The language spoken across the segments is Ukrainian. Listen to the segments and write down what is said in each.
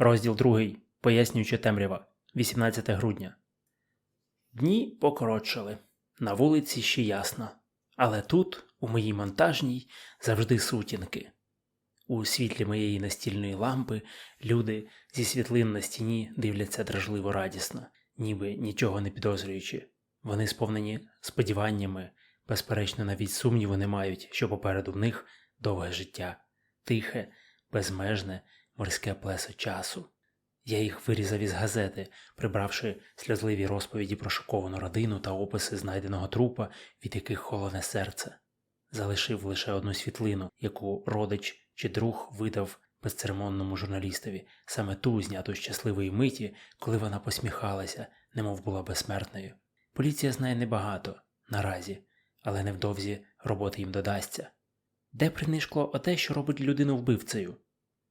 Розділ 2. Пояснююча темрява. 18 грудня. Дні покоротшали. На вулиці ще ясно. Але тут, у моїй монтажній, завжди сутінки. У світлі моєї настільної лампи люди зі світлин на стіні дивляться дражливо радісно, ніби нічого не підозрюючи. Вони сповнені сподіваннями, безперечно, навіть сумніву не мають, що попереду в них довге життя, тихе, безмежне, морське плесо часу. Я їх вирізав із газети, прибравши сльозливі розповіді про шоковану родину та описи знайденого трупа, від яких холоне серце. Залишив лише одну світлину, яку родич чи друг видав безцеремонному журналістові, саме ту зняту щасливої миті, коли вона посміхалася, немов була безсмертною. Поліція знає небагато наразі, але невдовзі роботи їм додасться. Де принишкло оте, що робить людину вбивцею?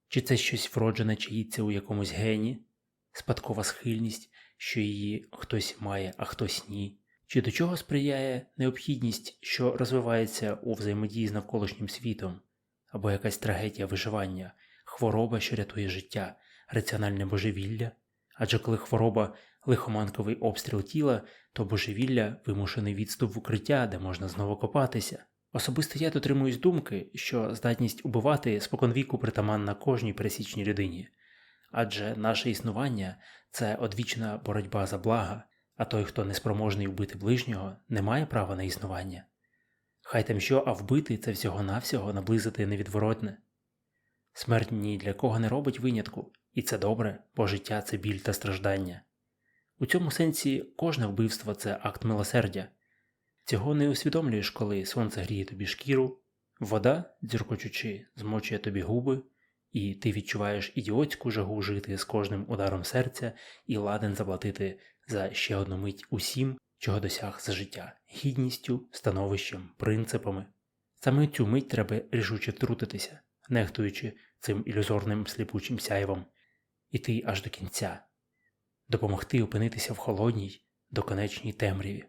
Чи це щось вроджене чиїться у якомусь гені, спадкова схильність, що її хтось має, а хтось ні? Чи до чого сприяє необхідність, що розвивається у взаємодії з навколишнім світом, або якась трагедія виживання, хвороба, що рятує життя, раціональне божевілля? Адже коли хвороба лихоманковий обстріл тіла, то божевілля вимушений відступ в укриття, де можна знову копатися. Особисто я дотримуюсь думки, що здатність убивати споконвіку притаманна кожній пересічній людині, адже наше існування це одвічна боротьба за блага, а той, хто неспроможний вбити ближнього, не має права на існування. Хай там що, а вбити це всього-навсього наблизити невідворотне. Смерть ні для кого не робить винятку, і це добре, бо життя це біль та страждання. У цьому сенсі кожне вбивство це акт милосердя. Цього не усвідомлюєш, коли сонце гріє тобі шкіру, вода, дзюркочучи, змочує тобі губи, і ти відчуваєш ідіотську жагу жити з кожним ударом серця і ладен заплатити за ще одну мить усім, чого досяг за життя, гідністю, становищем, принципами. Саме цю мить треба рішуче втрутитися, нехтуючи цим ілюзорним сліпучим сяйвом, іти аж до кінця, допомогти опинитися в холодній, доконечній темряві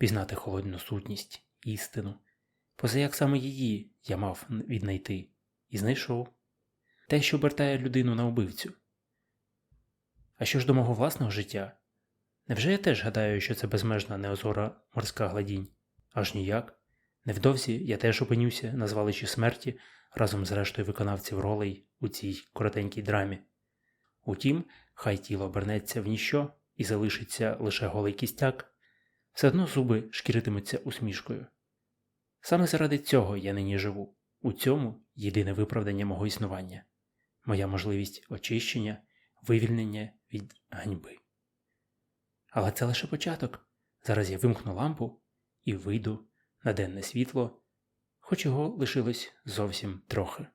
пізнати холодну сутність, істину, поза як саме її я мав віднайти, і знайшов те, що обертає людину на убивцю. А що ж до мого власного життя? Невже я теж гадаю, що це безмежна неозора морська гладінь? Аж ніяк. Невдовзі я теж опинюся на звалищі смерті разом з рештою виконавців ролей у цій коротенькій драмі. Утім, хай тіло обернеться в ніщо і залишиться лише голий кістяк, все одно зуби шкіритимуться усмішкою. Саме заради цього я нині живу, у цьому єдине виправдання мого існування, моя можливість очищення, вивільнення від ганьби. Але це лише початок. Зараз я вимкну лампу і вийду на денне світло, хоч його лишилось зовсім трохи.